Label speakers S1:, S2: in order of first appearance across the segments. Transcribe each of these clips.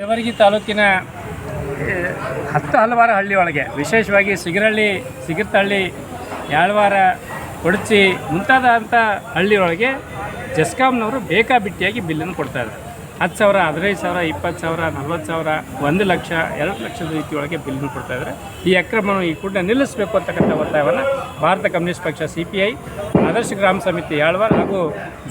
S1: ದೇವರಗಿ ತಾಲೂಕಿನ ಹತ್ತು ಹಲವಾರು ಹಳ್ಳಿ ಒಳಗೆ, ವಿಶೇಷವಾಗಿ ಸಿಗರಳ್ಳಿ ಸಿಗಿರ್ತಹಳ್ಳಿ, ಯಾಳ್ವಾರ, ಕೊಡಚಿ ಮುಂತಾದಂಥ ಹಳ್ಳಿ ಒಳಗೆ ಜೆಸ್ಕಾಮ್ನವರು ಬೇಕಾಬಿಟ್ಟಿಯಾಗಿ ಬಿಲ್ಲನ್ನು ಕೊಡ್ತಾ ಇದ್ದಾರೆ. ಹತ್ತು ಸಾವಿರ ಹದಿನೈದು ಸಾವಿರ ಇಪ್ಪತ್ತು ಸಾವಿರ ನಲ್ವತ್ತು ಸಾವಿರ ಒಂದು ಲಕ್ಷ ಎರಡು ಲಕ್ಷದ ರೀತಿಯೊಳಗೆ ಬಿಲ್ ಕೊಡ್ತಾ ಇದ್ದಾರೆ. ಈ ಅಕ್ರಮವನ್ನು ಈ ಕೂಡ ನಿಲ್ಲಿಸಬೇಕು ಅಂತಕ್ಕಂಥ ಒತ್ತಾಯವನ್ನು ಭಾರತ ಕಮ್ಯುನಿಸ್ಟ್ ಪಕ್ಷ ಸಿ ಪಿ ಐ ಆದರ್ಶ ಗ್ರಾಮ ಸಮಿತಿ ಯಾಳ್ವಾರ್ ಹಾಗೂ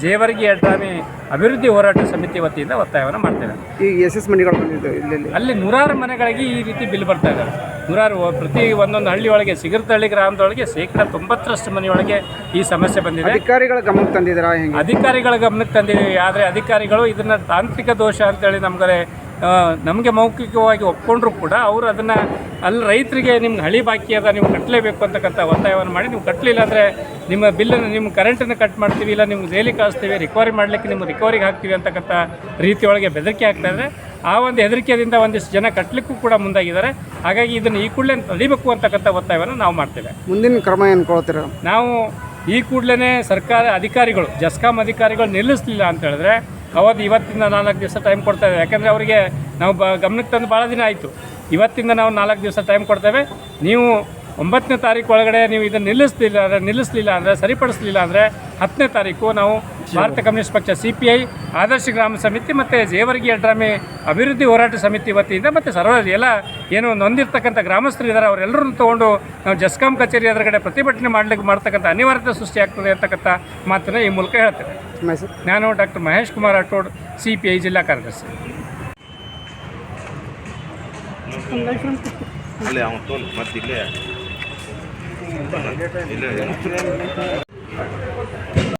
S1: ಜೇವರ್ಗಿ ಅಡ್ರಾಮಿ ಅಭಿವೃದ್ಧಿ ಹೋರಾಟ ಸಮಿತಿ ವತಿಯಿಂದ ಒತ್ತಾಯವನ್ನು ಮಾಡ್ತೇವೆ
S2: ಈ ಎಸ್ ಎಸ್ ಮನೆಗಳು
S1: ಅಲ್ಲಿ ನೂರಾರು ಮನೆಗಳಿಗೆ ಈ ರೀತಿ ಬಿಲ್ ಬರ್ತಾ ಇದ್ದಾರೆ. ನೂರಾರು ಪ್ರತಿ ಒಂದೊಂದು ಹಳ್ಳಿ ಒಳಗೆ ಸಿಗರ್ತಹಳ್ಳಿ ಗ್ರಾಮದೊಳಗೆ ಶೇಕಡ ತೊಂಬತ್ತರಷ್ಟು ಮನೆಯೊಳಗೆ ಈ ಸಮಸ್ಯೆ ಬಂದಿದೆ.
S2: ಅಧಿಕಾರಿಗಳ ಗಮನಕ್ಕೆ ತಂದಿದ್ದೀರಾ ಹೆಂಗೆ?
S1: ಅಧಿಕಾರಿಗಳ ಗಮನಕ್ಕೆ ತಂದಿದ್ದೀವಿ ಆದರೆ ಅಧಿಕಾರಿಗಳು ಇದನ್ನು ತಾಂತ್ರಿಕ ದೋಷ ಅಂತೇಳಿ ನಮಗೆ ನಮಗೆ ಮೌಖಿಕವಾಗಿ ಒಪ್ಕೊಂಡ್ರು ಕೂಡ ಅವರು ಅದನ್ನು ಅಲ್ಲಿ ರೈತರಿಗೆ ನಿಮ್ಗೆ ಹಳಿ ಬಾಕಿ ಅದ ನೀವು ಕಟ್ಟಲೇಬೇಕು ಅಂತಕ್ಕಂಥ ಒತ್ತಾಯವನ್ನು ಮಾಡಿ ನೀವು ಕಟ್ಟಲಿಲ್ಲ ಅಂದರೆ ನಿಮ್ಮ ಬಿಲ್ಲನ್ನು ನಿಮ್ಮ ಕರೆಂಟನ್ನು ಕಟ್ ಮಾಡ್ತೀವಿ ಇಲ್ಲ ನಿಮ್ಗೆ ಜೈಲಿಗೆ ಕಳಿಸ್ತೀವಿ ರಿಕವರಿ ಮಾಡಲಿಕ್ಕೆ ನಿಮ್ಮ ರಿಕವರಿಗೆ ಹಾಕ್ತೀವಿ ಅಂತಕ್ಕಂಥ ರೀತಿಯೊಳಗೆ ಬೆದರಿಕೆ ಹಾಕ್ತಾ ಇದ್ದಾರೆ ಆ ಒಂದು ಹೆದರಿಕೆಯಿಂದ ಒಂದಿಷ್ಟು ಜನ ಕಟ್ಟಲಿಕ್ಕೂ ಕೂಡ ಮುಂದಾಗಿದ್ದಾರೆ. ಹಾಗಾಗಿ ಇದನ್ನು ಈ ಕೂಡಲೇ ತಡಿಬೇಕು ಅಂತಕ್ಕಂಥ ಒತ್ತಾಯವನ್ನು ನಾವು ಮಾಡ್ತೇವೆ.
S2: ಮುಂದಿನ ಕ್ರಮ ಏನ್ಕೊಳ್ತೀರಾ
S1: ನಾವು ಈ ಕೂಡಲೇ ಸರ್ಕಾರ ಅಧಿಕಾರಿಗಳು ಜಸ್ಕಾಮ್ ಅಧಿಕಾರಿಗಳು ನಿಲ್ಲಿಸಲಿಲ್ಲ ಅಂತ ಹೇಳಿದ್ರೆ ಅವತ್ತು ಇವತ್ತಿಂದ ನಾಲ್ಕು ದಿವಸ ಟೈಮ್ ಕೊಡ್ತಾ ಇದ್ದೇವೆ ಯಾಕಂದರೆ ಅವರಿಗೆ ನಾವು ಬ ಗಮನಕ್ಕೆ ತಂದು ಭಾಳ ದಿನ ಆಯಿತು. ಇವತ್ತಿಂದ ನಾವು ನಾಲ್ಕು ದಿವಸ ಟೈಮ್ ಕೊಡ್ತೇವೆ. ನೀವು ಒಂಬತ್ತನೇ ತಾರೀಕು ಒಳಗಡೆ ನೀವು ಇದನ್ನು ನಿಲ್ಲಿಸಲಿಲ್ಲ ಅಂದರೆ ನಿಲ್ಲಿಸಲಿಲ್ಲ ಅಂದರೆ ಸರಿಪಡಿಸಲಿಲ್ಲ ಅಂದರೆ ಹತ್ತನೇ ತಾರೀಕು ನಾವು ಭಾರತ ಕಮ್ಯುನಿಸ್ಟ್ ಪಕ್ಷ ಸಿ ಪಿ ಐ ಆದರ್ಶ ಗ್ರಾಮ ಸಮಿತಿ ಮತ್ತು ಜೇವರ್ಗಿ ಅಡ್ರಾಮಿ ಅಭಿವೃದ್ಧಿ ಹೋರಾಟ ಸಮಿತಿ ವತಿಯಿಂದ ಮತ್ತು ಸರ್ವ ಎಲ್ಲ ಏನು ನೊಂದಿರ್ತಕ್ಕಂಥ ಗ್ರಾಮಸ್ಥರು ಇದ್ದಾರೆ ಅವರೆಲ್ಲರನ್ನು ತೊಗೊಂಡು ನಾವು ಜಸ್ಕಾಂ ಕಚೇರಿ ಎದುರುಗಡೆ ಪ್ರತಿಭಟನೆ ಮಾಡಲಿಕ್ಕೆ ಮಾಡ್ತಕ್ಕಂಥ ಅನಿವಾರ್ಯತೆ ಸೃಷ್ಟಿಯಾಗ್ತದೆ ಅಂತಕ್ಕಂಥ ಮಾತನ್ನು ಈ ಮೂಲಕ
S2: ಹೇಳ್ತೇನೆ.
S1: ನಾನು doctor Mahesh Kumar Rathod C P I ಜಿಲ್ಲಾ ಕಾರ್ಯದರ್ಶಿ.
S3: ಅಲ್ಲೇ ಅವನು ತೋಲ್ ಮತ್ತೆ ¡Ella es!